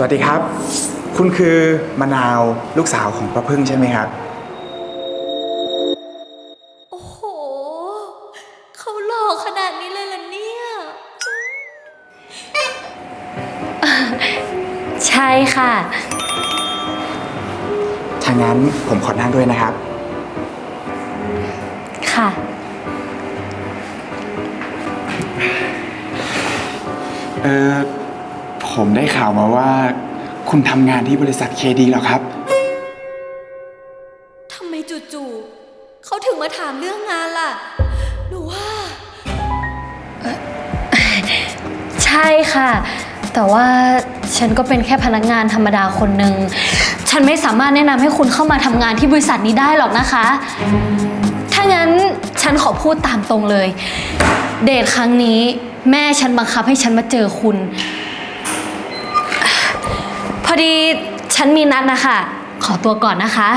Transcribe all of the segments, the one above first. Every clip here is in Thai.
สวัสดีครับ คุณคือมะนาวลูกสาวของป้าพึ่งใช่ไหมครับ โอ้โห เขาหล่อขนาดนี้เลยเหรอเนี่ย ใช่ค่ะ ถ้างั้นผมขอนั่งด้วยนะครับ ค่ะ เออ ผมได้ข่าวมาว่า คุณทำงานที่บริษัทเคดีแล้วครับ ทำไมจู่ๆเขาถึงมาถามเรื่องงานล่ะ หนูว่า ใช่ค่ะ แต่ว่าฉันก็เป็นแค่พนักงานธรรมดาคนหนึ่ง ฉันไม่สามารถแนะนำให้คุณเข้ามาทำงานที่บริษัทนี้ได้หรอกนะคะ ถ้างั้นฉันขอพูดตามตรงเลย เดทครั้งนี้ แม่ฉันบังคับให้ฉันมาเจอคุณ พอดีฉันมีนัดนะคะ ขอตัวก่อนนะคะ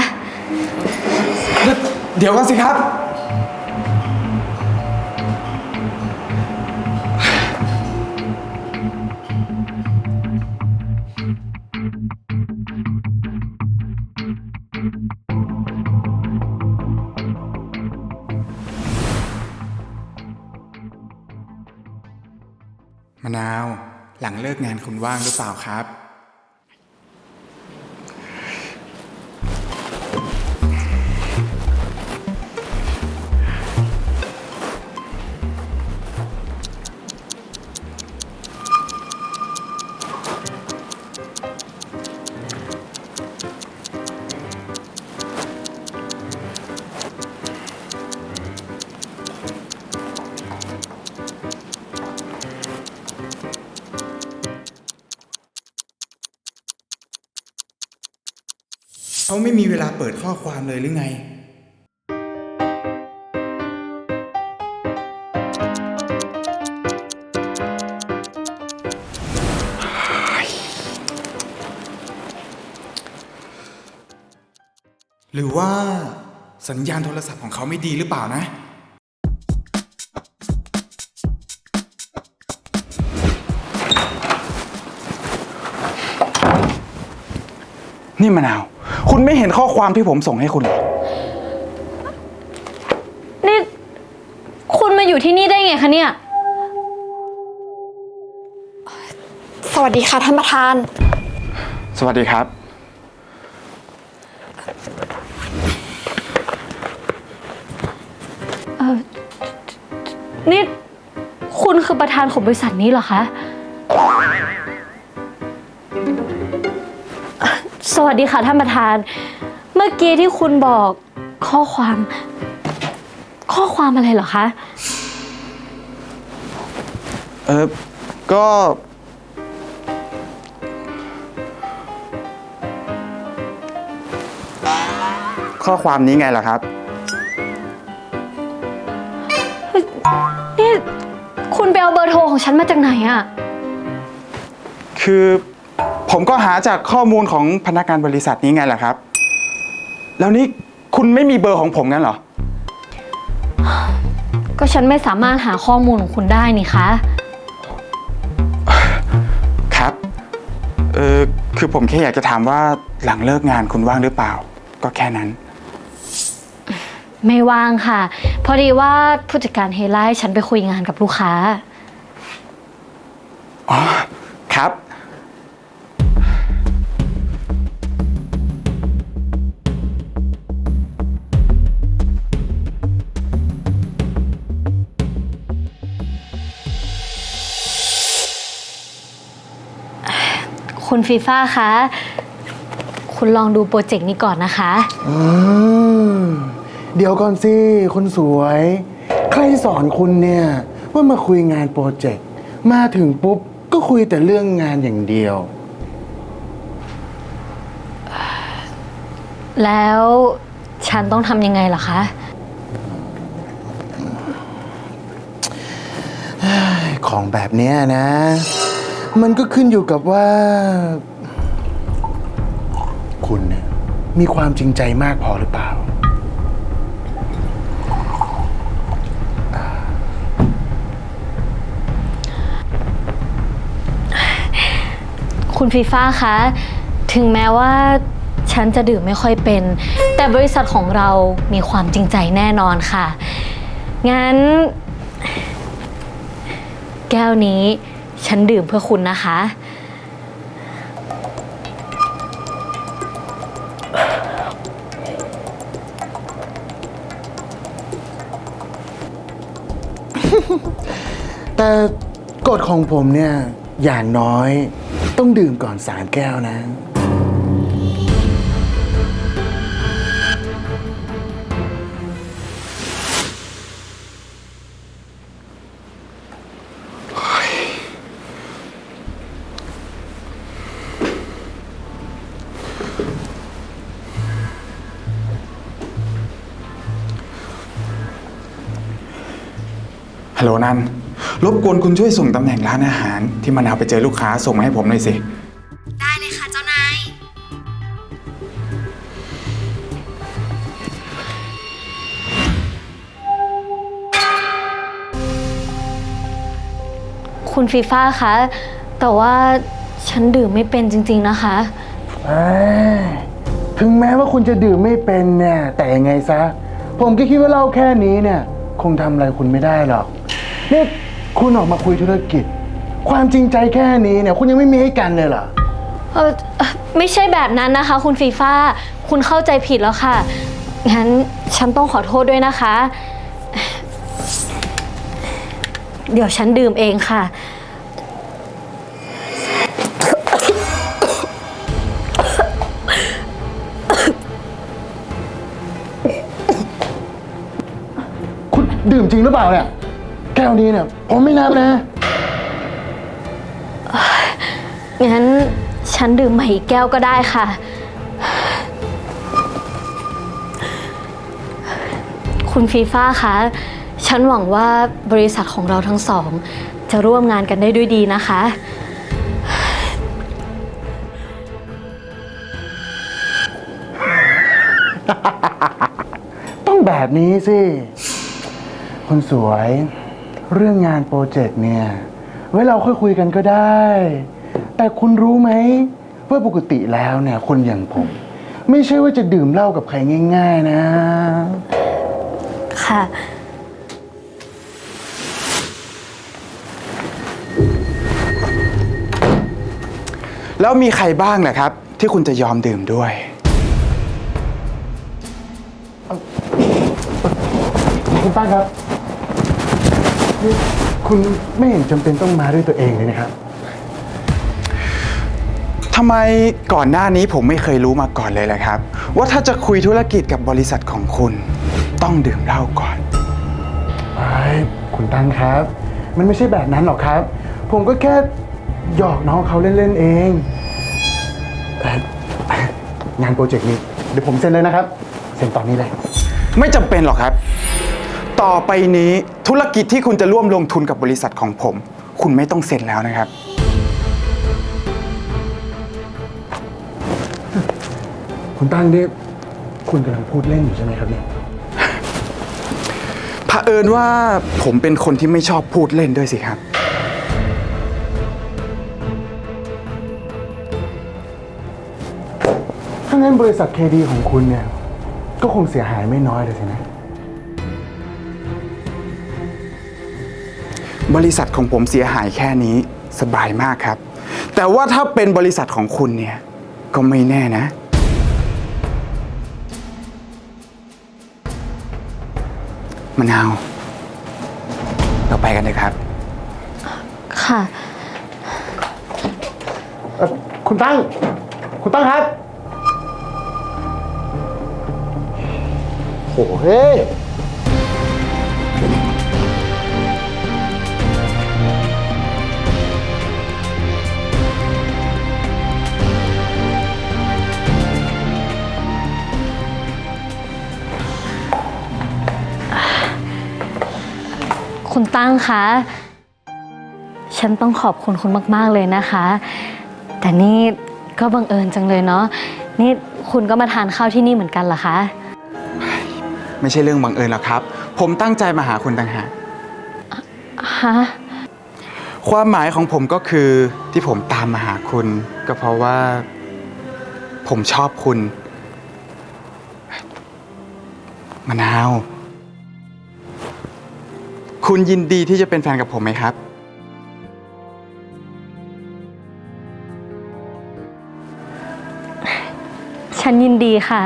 เดี๋ยวก่อนสิครับ มะนาว หลังเลิกงานคุณว่างหรือเปล่าครับ เขาไม่มีเวลาเปิดข้อความเลยหรือไง หรือว่าสัญญาณโทรศัพท์ของเขาไม่ดีหรือเปล่านะ นี่มะนาว คุณไม่เห็นข้อความที่ผมส่งให้คุณเหรอนี่ คุณมาอยู่ที่นี่ได้ไงคะเนี่ย สวัสดีค่ะท่านประธาน สวัสดีครับ นี่ คุณคือประธานของบริษัทนี้เหรอคะ สวัสดีค่ะท่านประธาน เมื่อกี้ที่คุณบอกข้อความ ข้อความอะไรเหรอคะ เออก็ ข้อความนี้ไงล่ะครับ นี่ คุณไปเอาเบอร์โทรของฉันมาจากไหนอะ คือ ผมก็หาจากข้อมูลของพนักงานบริษัทนี้ไงล่ะครับ แล้วนี่คุณไม่มีเบอร์ของผมงั้นเหรอ ก็ฉันไม่สามารถหาข้อมูลของคุณได้นี่คะ ครับ เออคือผมแค่อยากจะถามว่าหลังเลิกงานคุณว่างหรือเปล่า ก็แค่นั้น ไม่ว่างค่ะ พอดีว่าผู้จัดการเฮไลให้ฉันไปคุยงานกับลูกค้า อ๋อ คุณฟีฟ่าคะ คุณลองดูโปรเจกต์นี้ก่อนนะคะ อืมเดี๋ยวก่อนสิคนสวย ใครสอนคุณเนี่ย ว่ามาคุยงานโปรเจกต์ มาถึงปุ๊บ ก็คุยแต่เรื่องงานอย่างเดียว แล้วฉันต้องทำยังไงล่ะคะ ของแบบเนี้ยนะ มันก็ขึ้นอยู่กับว่า คุณเนี่ยมีความจริงใจมากพอหรือเปล่า คุณฟีฟ่าคะ ถึงแม้ว่าฉันจะดื่มไม่ค่อยเป็น แต่บริษัทของเรามีความจริงใจแน่นอนค่ะ งั้น แก้วนี้ ฉันดื่มเพื่อคุณนะคะ แต่กฎของผมเนี่ยอย่างน้อยต้องดื่มก่อนสามแก้วนะ ฮัลโหลนันรบกวนคุณช่วยส่งตำแหน่งร้านอาหาร ที่มะนาวไปเจอลูกค้าส่งมาให้ผมหน่อยสิ ได้เลยค่ะเจ้านาย คุณฟีฟ่าคะ แต่ว่าฉันดื่มไม่เป็นจริงๆนะคะเอ้ยถึงแม้ว่าคุณจะดื่มไม่เป็นเนี่ยแต่ยังไงซะ ผมก็คิดว่าเหล้าแค่นี้เนี่ย คงทำอะไรคุณไม่ได้หรอก นี่คุณออกมาคุยธุรกิจ ความจริงใจแค่นี้เนี่ย คุณยังไม่มีให้กันเลยเหรอ เออเอ่อไม่ใช่แบบนั้นนะคะ คุณฟีฟ่าคุณเข้าใจผิดแล้วค่ะ งั้นฉันต้องขอโทษด้วยนะคะ เดี๋ยวฉันดื่มเองค่ะ คุณดื่มจริงหรือเปล่าเนี่ย แก้วนี้เนี่ย ผมไม่นับนะ งั้นฉันดื่มใหม่อีกแก้วก็ได้ค่ะ คุณฟีฟ่าคะ ฉันหวังว่าบริษัทของเราทั้งสอง จะร่วมงานกันได้ด้วยดีนะคะ ต้องแบบนี้สิ คนสวย เรื่องงานโปรเจกต์เนี่ย ไว้เราค่อยคุยกันก็ได้ แต่คุณรู้ไหมว่าปกติแล้วเนี่ย คนอย่างผม ไม่ใช่ว่าจะดื่มเหล้ากับใครง่าย ๆ นะ ค่ะ แล้วมีใครบ้างนะครับ ที่คุณจะยอมดื่มด้วย คุณป้าครับ นี่คุณไม่เห็นจำเป็นต้องมาด้วยตัวเองเลยนะครับ ทำไมก่อนหน้านี้ผมไม่เคยรู้มาก่อนเลยแหละครับ ว่าถ้าจะคุยธุรกิจกับบริษัทของคุณ ต้องดื่มเหล้าก่อน ไอ้คุณตังครับ มันไม่ใช่แบบนั้นหรอกครับ ผมก็แค่หยอกน้องเขาเล่น ๆ เองเอ่องานโปรเจกต์นี้ เดี๋ยวผมเซ็นเลยนะครับ เซ็นตอนนี้เลย ไม่จำเป็นหรอกครับ ต่อไปนี้ธุรกิจที่คุณจะร่วมลงทุนกับบริษัทของผม คุณไม่ต้องเซ็นแล้วนะครับ คุณตั้งนี่คุณกำลังพูดเล่นอยู่ใช่ไหมครับเนี่ยเผอิญว่าผมเป็นคนที่ไม่ชอบพูดเล่นด้วยสิครับ ถ้างั้นบริษัทเคดีของคุณเนี่ย ก็คงเสียหายไม่น้อยเลยสินะ บริษัทของผมเสียหายแค่นี้สบายมากครับ แต่ว่าถ้าเป็นบริษัทของคุณเนี่ย ก็ไม่แน่นะ มะนาว เราไปกันเลยครับ ค่ะ เอ่อคุณตั้ง คุณตั้งครับ โอ้เฮ้ย คุณตั้งคะ ฉันต้องขอบคุณคุณมาก ๆ เลยนะคะ แต่นี่ก็บังเอิญจังเลยเนาะ นี่คุณก็มาทานข้าวที่นี่เหมือนกันเหรอคะ ไม่ใช่เรื่องบังเอิญหรอกครับ ผมตั้งใจมาหาคุณต่างหาก ฮะ ความหมายของผมก็คือที่ผมตามมาหาคุณ ก็เพราะว่า ผมชอบคุณ มะนาว คุณยินดีที่จะเป็นแฟนกับผมไหมครับ ฉันยินดีค่ะ